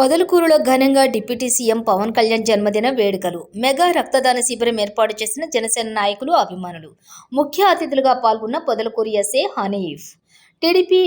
పొదలకూరులో ఘనంగా deputy CM Pawan Kalyan జన్మదిన వేడుకలు. మెగా రక్తదాన శిబిరం ఏర్పాటు చేసిన జనసేన నాయకులు అభిమానులు. ముఖ్య అతిథులుగా పాల్గొన్న పొదలకూరు ఎస్ఏ హనీఫ్. టీడీపీ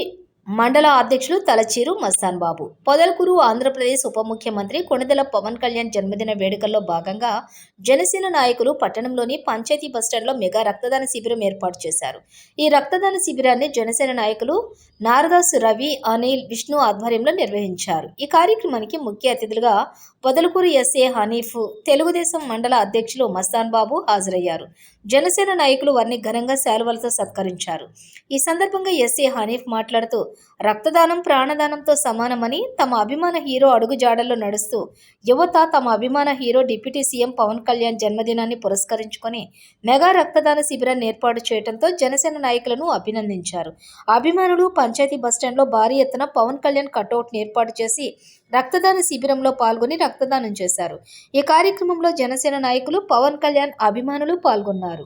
మండల అధ్యక్షులు తలచీరు మస్తాన్ బాబు. పొదలకూరు ఆంధ్రప్రదేశ్ ఉప ముఖ్యమంత్రి కొణిదెల పవన్ కళ్యాణ్ జన్మదిన వేడుకల్లో భాగంగా జనసేన నాయకులు పట్టణంలోని పంచాయతీ బస్టాండ్లో మెగా రక్తదాన శిబిరం ఏర్పాటు చేశారు. ఈ రక్తదాన శిబిరాన్ని జనసేన నాయకులు నారదాస్ రవి అనిల్ విష్ణు ఆధ్వర్యంలో నిర్వహించారు. ఈ కార్యక్రమానికి ముఖ్య అతిథులుగా పొదలకూరు ఎస్ఏ హనీఫ్ తెలుగుదేశం మండల అధ్యక్షులు మస్తాన్ బాబు హాజరయ్యారు. జనసేన నాయకులు వారిని ఘనంగా శాలువలతో సత్కరించారు. ఈ సందర్భంగా ఎస్ఏ హనీఫ్ మాట్లాడుతూ రక్తదానం ప్రాణదానంతో సమానమని తమ అభిమాన హీరో అడుగుజాడల్లో నడుస్తూ యువత తమ అభిమాన hero deputy CM Pawan Kalyan జన్మదినాన్ని పురస్కరించుకొని మెగా రక్తదాన శిబిరాన్ని ఏర్పాటు చేయడంతో జనసేన నాయకులను అభినందించారు. అభిమానులు పంచాయతీ బస్టాండ్లో భారీ ఎత్తున పవన్ కళ్యాణ్ కటౌట్ని ఏర్పాటు చేసి రక్తదాన శిబిరంలో పాల్గొని రక్తదానం చేశారు. ఈ కార్యక్రమంలో జనసేన నాయకులు పవన్ కళ్యాణ్ అభిమానులు పాల్గొన్నారు.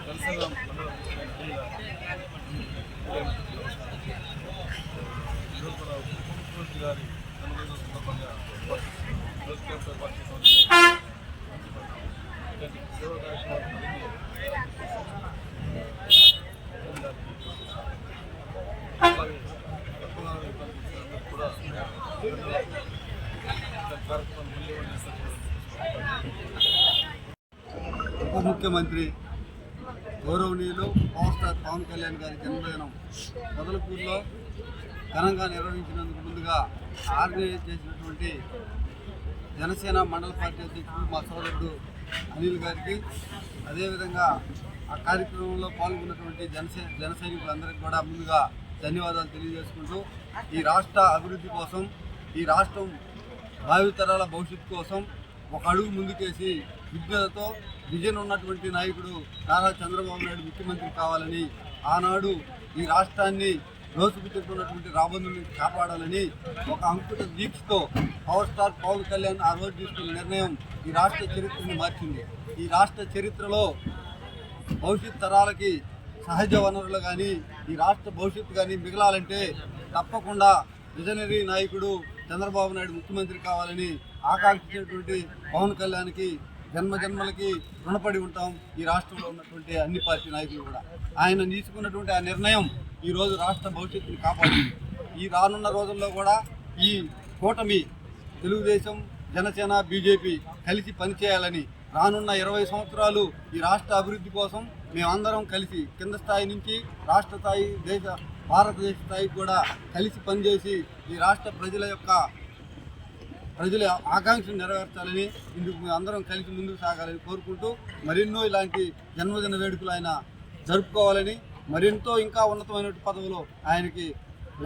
ఇవ్వడానికి వచ్చిన అందరికీ కూడా ధన్యవాదాలు. ఈ కార్యక్రమాన్ని మళ్ళీ చేస్తారు ఉప ముఖ్యమంత్రి గౌరవనీయులు పవర్ స్టార్ పవన్ కళ్యాణ్ గారి జన్మదినం మొదలపూర్లో ఘనంగా నిర్వహించినందుకు ముందుగా ఆర్గనైజ్ చేసినటువంటి జనసేన మండల పార్టీ అధ్యక్షుడు మా సోదరుడు అనిల్ గారికి అదేవిధంగా ఆ కార్యక్రమంలో పాల్గొన్నటువంటి జనసే జన సైనికులందరికీ కూడా ముందుగా ధన్యవాదాలు తెలియజేసుకుంటూ ఈ రాష్ట్ర అభివృద్ధి కోసం ఈ రాష్ట్రం భావితరాల భవిష్యత్తు కోసం ఒక అడుగు ముందుకేసి విజ్ఞతతో విజన్ ఉన్నటువంటి నాయకుడు నారా చంద్రబాబు నాయుడు ముఖ్యమంత్రి కావాలని ఆనాడు ఈ రాష్ట్రాన్ని రోజుకుతున్నటువంటి రాబందుని కాపాడాలని ఒక అంకుట దీక్షతో పవర్ స్టార్ పవన్ కళ్యాణ్ ఆ రోజు తీసుకున్న నిర్ణయం ఈ రాష్ట్ర చరిత్రని మార్చింది. ఈ రాష్ట్ర చరిత్రలో భవిష్యత్ తరాలకి సహజ వనరులు కానీ ఈ రాష్ట్ర భవిష్యత్తు కానీ మిగలాలంటే తప్పకుండా విజనరీ నాయకుడు చంద్రబాబు నాయుడు ముఖ్యమంత్రి కావాలని ఆకాంక్షించినటువంటి పవన్ కళ్యాణ్కి జన్మ జన్మలకి రుణపడి ఉంటాం ఈ రాష్ట్రంలో ఉన్నటువంటి అన్ని పార్టీ నాయకులు కూడా. ఆయన తీసుకున్నటువంటి ఆ నిర్ణయం ఈ రోజు రాష్ట్ర భవిష్యత్తుని కాపాడుతుంది. ఈ రానున్న రోజుల్లో కూడా ఈ కూటమి తెలుగుదేశం జనసేన బీజేపీ కలిసి పనిచేయాలని రానున్న ఇరవై సంవత్సరాలు ఈ రాష్ట్ర అభివృద్ధి కోసం మేమందరం కలిసి కింద స్థాయి నుంచి రాష్ట్ర స్థాయి దేశ భారతదేశ స్థాయికి కూడా కలిసి పనిచేసి ఈ రాష్ట్ర ప్రజల యొక్క ప్రజల ఆకాంక్షలు నెరవేర్చాలని ఇందుకు అందరం కలిసి ముందుకు సాగాలని కోరుకుంటూ మరెన్నో ఇలాంటి జన్మదిన వేడుకలు ఆయన జరుపుకోవాలని మరెంతో ఇంకా ఉన్నతమైన పదవులు ఆయనకి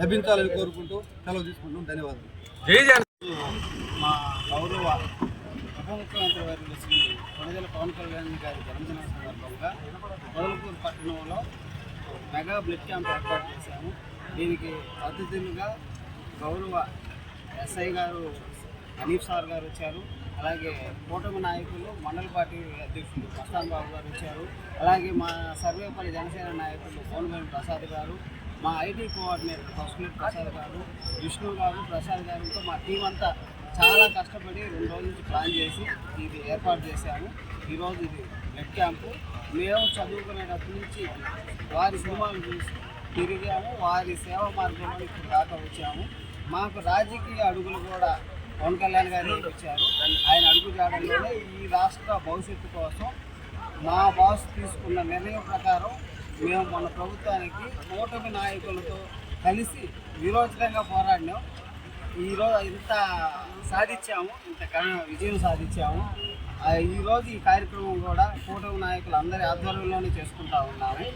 లభించాలని కోరుకుంటూ సెలవు తీసుకుంటాం ధన్యవాదాలు. మా గౌరవ ఉప ముఖ్యమంత్రి వారి శ్రీ పవన్ కళ్యాణ్ గారి జన్మదిన సందర్భంగా పొదలకూరు పట్టణంలో మెగా బ్లడ్ క్యాంప్ ఏర్పాటు చేశాము. దీనికి అతిథులుగా గౌరవ ఎస్ఐ గారు హనీఫ్ సార్ గారు వచ్చారు. అలాగే కూటమి నాయకులు మండల పార్టీ అధ్యక్షులు ప్రస్థాన్ బాబు గారు వచ్చారు. అలాగే మా సర్వేపల్లి జనసేన నాయకులు కోనవేలు ప్రసాద్ గారు మా ఐటీ కోఆర్డినేటర్ ఫస్ట్లేట్ ప్రసాద్ గారు విష్ణు గారు ప్రసాద్ గారితో మా టీం అంతా చాలా కష్టపడి రెండు రోజుల నుంచి ప్లాన్ చేసి ఇది ఏర్పాటు చేశాము. ఈరోజు ఇది బ్లడ్ క్యాంపు మేము చదువుకునేటప్పటి నుంచి వారి సినిమాలు చూసి తిరిగాము. వారి సేవా మార్గంలో ఇప్పుడు దాకా వచ్చాము. మాకు రాజకీయ అడుగులు కూడా పవన్ కళ్యాణ్ గారు ఇచ్చారు ఆయన అడుగు జాడల్లోనే ఈ రాష్ట్ర భవిష్యత్తు కోసం మా బాస్ తీసుకున్న నిర్ణయం ప్రకారం మేము మన ప్రభుత్వానికి కూటమి నాయకులతో కలిసి విరోచితంగా పోరాడినాం. ఈరోజు ఇంత సాధించాము ఇంత విజయం సాధించాము. ఈరోజు ఈ కార్యక్రమం కూడా కూటమి నాయకులు అందరి ఆధ్వర్యంలోనే చేసుకుంటా ఉన్నాము.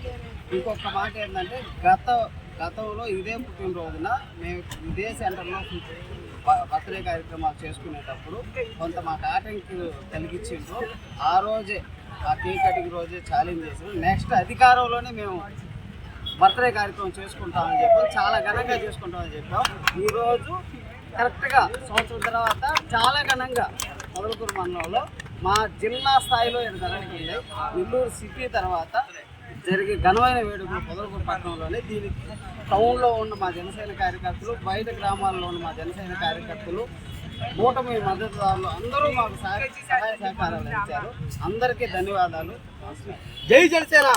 ఇంకొక మాట ఏంటంటే గత గతంలో ఇదే పుట్టినరోజున మేము ఇదే సెంటర్లో బర్త్డే కార్యక్రమాలు చేసుకునేటప్పుడు కొంత మాకు ఆటంకి కలిగించిండ్రు ఆ రోజే ఆ కేక్ కటింగ్ రోజే ఛాలెంజ్ చేసారు నెక్స్ట్ అధికారంలోనే మేము బర్త్డే కార్యక్రమం చేసుకుంటామని చెప్పాం. చాలా ఘనంగా చేసుకుంటామని చెప్పాం. ఈరోజు కరెక్ట్గా సంవత్సరం తర్వాత చాలా ఘనంగా మొదలకూరు మండలంలో మా జిల్లా స్థాయిలో ఇది జరుగుతుంది నెల్లూరు సిటీ తర్వాత జరిగే ఘనమైన వేడుకలు పొదలకూరు పట్టణంలోనే దీనికి టౌన్లో ఉన్న మా జనసేన కార్యకర్తలు బయట గ్రామాల్లో ఉన్న మా జనసేన కార్యకర్తలు కూటమి మద్దతుదారులు అందరూ మాకు సహాయ సహకారాలు ఇచ్చారు అందరికీ ధన్యవాదాలు. జై జనసేన!